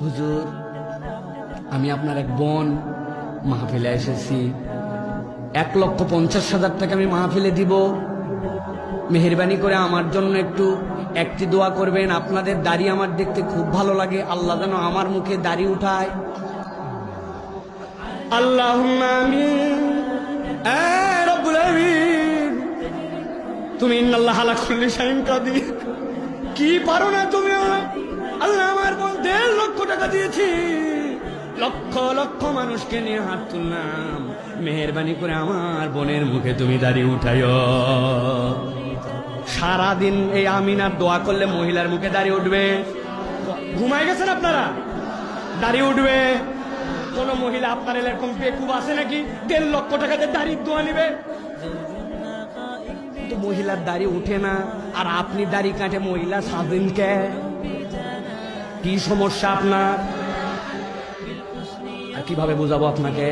হুজুর, আমি আপনার এক বোন মাহফিলে এসেছি। এক লক্ষ পঞ্চাশ হাজার টাকা আমি মাহফিলে দিব। মেহরবানি করে আমার জন্য একটু, একটি দোয়া করবেন। আপনাদের দাড়ি আমার দেখতে খুব ভালো লাগে। আল্লাহ যেন আমার মুখে দাড়ি উঠায়। আল্লাহ তুমি কি পারো না তুমি দিয়েছি। লক্ষ লক্ষ মানুষকে নিয়ে হাত তুললাম। মেহরবানি করে আমার বোনের মুখে তুমি দাড়ি উঠাইও। সারাদিন এই আমিনার দোয়া করলে মহিলার মুখে দাঁড়িয়ে উঠবে। ঘুমাই গেছেন আপনারা? দাড়ি উঠবে। কোন মহিলা আপনার এরকম বেকুব আছে নাকি? দেড় লক্ষ টাকাতে দাড়ির দোয়া নিবে। মহিলার দাড়ি উঠে না। আর আপনি দাড়ি কাটে মহিলা স্বাধীন কে কি সমস্যা আপনার? কীভাবে বোঝাবো আপনাকে?